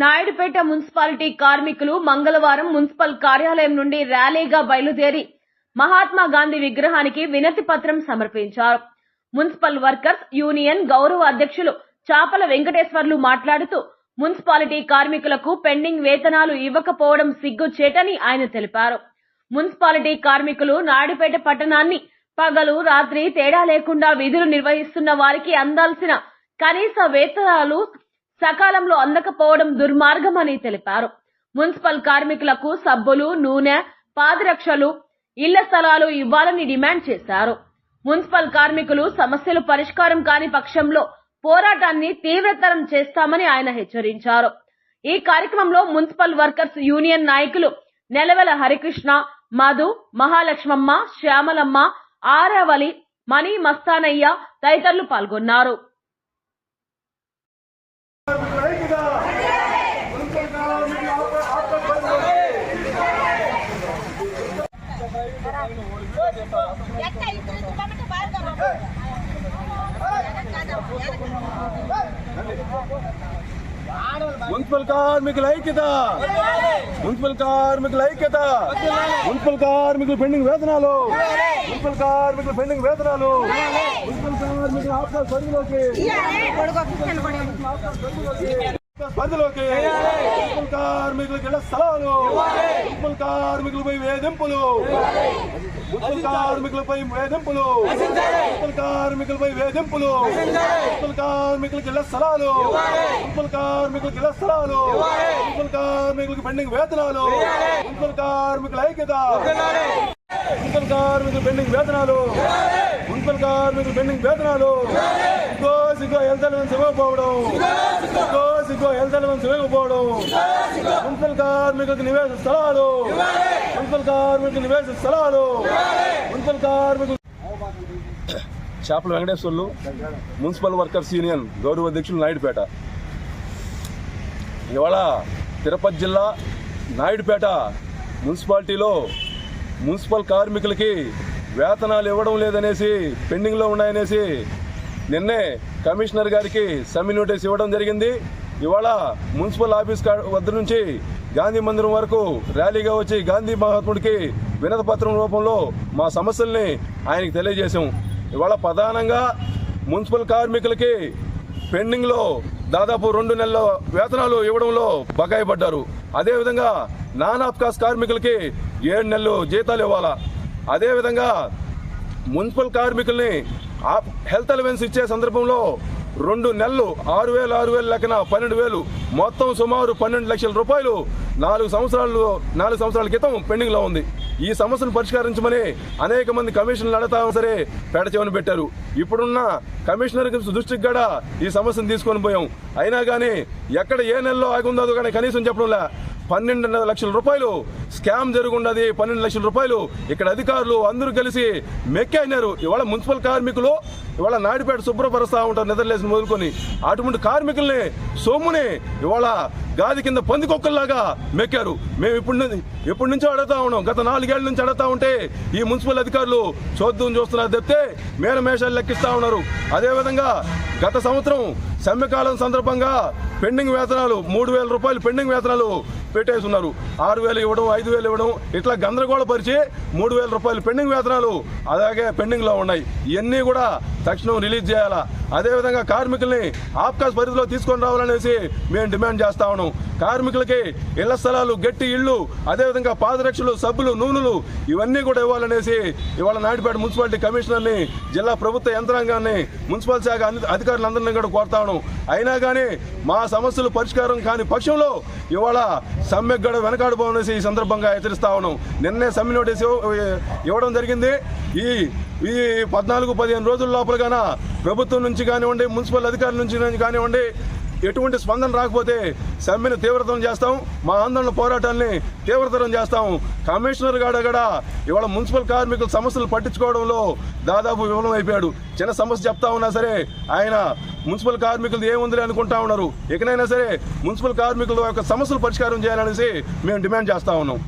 Naidupeta municipality కార్మికులు మంగళవారం municipal కార్యాలయం నుండి ర్యాలీగా బయలుదేరి మహాత్మా గాంధీ విగ్రహానికి వినతి పత్రం సమర్పించారు. మున్సిపల్ వర్కర్స్ యూనియన్ గౌరవ అధ్యక్షులు చాపల వెంకటేశ్వర్లు మాట్లాడుతూ మున్సిపాలిటీ కార్మికులకు పెండింగ్ వేతనాలు ఇవ్వకపోవడం సిగ్గుచేటని ఆయన తెలిపారు. మున్సిపాలిటీ కార్మికులు నాయుడుపేట పట్టణాన్ని పగలు రాత్రి తేడా లేకుండా విధులు నిర్వహిస్తున్న వారికి అందాల్సిన కనీస వేతనాలు సకాలంలో అందకపోవడం దుర్మార్గమని తెలిపారు. మున్సిపల్ కార్మికులకు సబ్బులు నూనె పాదరక్షలు ఇళ్ళ స్థలాలు ఇవ్వాలని డిమాండ్ చేశారు. మున్సిపల్ కార్మికులు సమస్యలు పరిష్కారం కాని పక్షంలో పోరాటాన్ని తీవ్రతరం చేస్తామని ఆయన హెచ్చరించారు. ఈ కార్యక్రమంలో మున్సిపల్ వర్కర్స్ యూనియన్ నాయకులు నెలవెల హరికృష్ణ మధు మహాలక్ష్మమ్మ శ్యామలమ్మ ఆరావళి మణి మస్తానయ్య తదితరులు పాల్గొన్నారు. మున్సిపల్ కార్మికుల ఐక్యత. మున్సిపల్ కార్మికుల ఐక్యత. మున్సిపల్ కార్మికుల పెండింగ్ వేతనాలు. మున్సిపల్ కార్మికుల పెండింగ్ వేతనాలు. మున్సిపల్ కార్మికుల ఆఫ్టర్ పరిధిలోకి. పరిధిలోకి మున్సిపల్ కార్మికులకు ఇళ్ళ స్థలాలు. మున్సిపల్ కార్మికులపై వేధింపులు. మున్సిపల్ కార్మికులపై వేధింపులు. మున్సిపల్ కార్మికులపై వేధింపులు. మున్సిపల్ కార్మికులకు ఇళ్ళ స్థలాలు. మున్సిపల్ కార్మికులకు ఇళ్ళ స్థలాలు. మున్సిపల్ కార్మికులకు పెండింగ్ వేతనాలు. మున్సిపల్ కార్మికుల ఐక్యత. మున్సిపల్ కార్మికులు పెండింగ్ వేతనాలు. మున్సిపల్ కార్మికులు పెండింగ్ వేతనాలు. సిగ్గో సిగ్గో హెల్త్ సిగ్గో సిగ్గో ఎల్తలవన్ అలవెన్స్ ఇవ్వకపోవడం మున్సిపల్ కార్మికులకు నివేశ స్థలాలు మున్సిపల్ కార్మికులకు నివేశ స్థలాలు మున్సిపల్ కార్మికులు చేపల వెంకటేశ్వర్లు మున్సిపల్ వర్కర్స్ యూనియన్ గౌరవ అధ్యక్షులు నాయుడుపేట. ఇవాళ తిరుపతి జిల్లా నాయుడుపేట మున్సిపాలిటీలో మున్సిపల్ కార్మికులకి వేతనాలు ఇవ్వడం లేదనేసి పెండింగ్లో ఉన్నాయనేసి నిన్నే కమిషనర్ గారికి సమ్మె నోటీస్ ఇవ్వడం జరిగింది. ఇవాళ మున్సిపల్ ఆఫీస్ కా- వద్ద నుంచి గాంధీ మందిరం వరకు ర్యాలీగా వచ్చి గాంధీ మహాత్ముడికి వినతపత్రం రూపంలో మా సమస్యల్ని ఆయనకి తెలియజేశాం. ఇవాళ ప్రధానంగా మున్సిపల్ కార్మికులకి పెండింగ్లో దాదాపు రెండు నెలల వేతనాలు ఇవ్వడంలో బకాయి పడ్డారు. అదేవిధంగా నాన్ ఆఫ్ కార్మికులకి ఏడు నెలలు జీతాలు ఇవ్వాలా? అదేవిధంగా మున్సిపల్ కార్మికుల్ని హెల్త్ అలవెన్స్ ఇచ్చే సందర్భంలో రెండు నెలలు ఆరు వేలు ఆరు వేలు లెక్కన పన్నెండు వేలు. మొత్తం సుమారు పన్నెండు లక్షల రూపాయలు నాలుగు సంవత్సరాలు నాలుగు సంవత్సరాల క్రితం పెండింగ్లో ఉంది. ఈ సమస్యను పరిష్కరించమని అనేక మంది కమిషన్లు అడతా సరే పెడచెవని పెట్టారు. ఇప్పుడున్న కమిషనర్ దృష్టికి కూడా ఈ సమస్యను తీసుకొని పోయాం. అయినా కానీ ఎక్కడ ఏ నెలలో ఆగుందో కానీ కనీసం చెప్పడంలే. పన్నెండు లక్షల రూపాయలు. స్కామ్ జరుగుండదు పన్నెండు లక్షల రూపాయలు. ఇక్కడ అధికారులు అందరూ కలిసి మెక్కైనారు ఇవాళ మున్సిపల్ కార్మికులు ఇవాళ నాయుడుపేట శుభ్రపరుస్తూ ఉంటారు నిద్రలేసి మొదలుకొని. అటువంటి కార్మికుల్ని సొమ్ముని ఇవాళ గాది కింద పందికొక్కల్లాగా మెక్కారు. మేము ఇప్పుడు ఎప్పటి నుంచో అడుగుతా ఉన్నాం. గత నాలుగేళ్ళ నుంచి అడుగుతా ఉంటే ఈ మున్సిపల్ అధికారులు చూద్దాం చూస్తున్నారు. చెప్తే మేనమేషాలు లెక్కిస్తూ ఉన్నారు. అదేవిధంగా గత సంవత్సరం సమ్మెకాలం సందర్భంగా పెండింగ్ వేతనాలు మూడు వేల రూపాయలు పెండింగ్ వేతనాలు పెట్టేసి ఉన్నారు. ఆరు వేలు ఇవ్వడం ఐదు వేలు ఇవ్వడం ఇట్లా గందరగోళ పరిచి మూడు వేల రూపాయలు పెండింగ్ వేతనాలు అలాగే పెండింగ్లో ఉన్నాయి. ఇవన్నీ కూడా తక్షణం రిలీజ్ చేయాలా? అదేవిధంగా కార్మికుల్ని ఆప్కాస్ పరిధిలో తీసుకొని రావాలనేసి మేము డిమాండ్ చేస్తా ఉన్నాం. కార్మికులకి ఇళ్ళ స్థలాలు గట్టి ఇళ్ళు అదేవిధంగా పాదరక్షలు సబ్బులు నూనెలు ఇవన్నీ కూడా ఇవ్వాలనేసి ఇవాళ నాయుడుపేట మున్సిపాలిటీ కమిషనర్ని జిల్లా ప్రభుత్వ యంత్రాంగాన్ని మున్సిపల్ శాఖ అధికారులందరినీ కూడా కోరుతా అయినా కానీ మా సమస్యలు పరిష్కారం కాని పక్షంలో ఇవాళ సమ్మె గడ వెనకాడబోనేసి ఈ సందర్భంగా హెచ్చరిస్తా ఉన్నాం. నిన్నే సమ్మె నోటీస్ ఇవ్వడం జరిగింది. ఈ ఈ పద్నాలుగు పదిహేను రోజుల లోపలగాన ప్రభుత్వం నుంచి కానివ్వండి మున్సిపల్ అధికారుల నుంచి కానివ్వండి ఎటువంటి స్పందన రాకపోతే సమ్మెను తీవ్రతరం చేస్తాం మా ఆందోళన పోరాటాన్ని తీవ్రతరం చేస్తాం. కమిషనర్ గాడ కూడా ఇవాళ మున్సిపల్ కార్మికుల సమస్యలు పట్టించుకోవడంలో దాదాపు విఫలమైపోయాడు. చిన్న సమస్య చెప్తా ఉన్నా సరే ఆయన మున్సిపల్ కార్మికులు ఏముందిలే అనుకుంటా ఉన్నారు. ఇకనైనా సరే మున్సిపల్ కార్మికుల యొక్క సమస్యలు పరిష్కారం చేయాలనేసి మేము డిమాండ్ చేస్తా ఉన్నాం.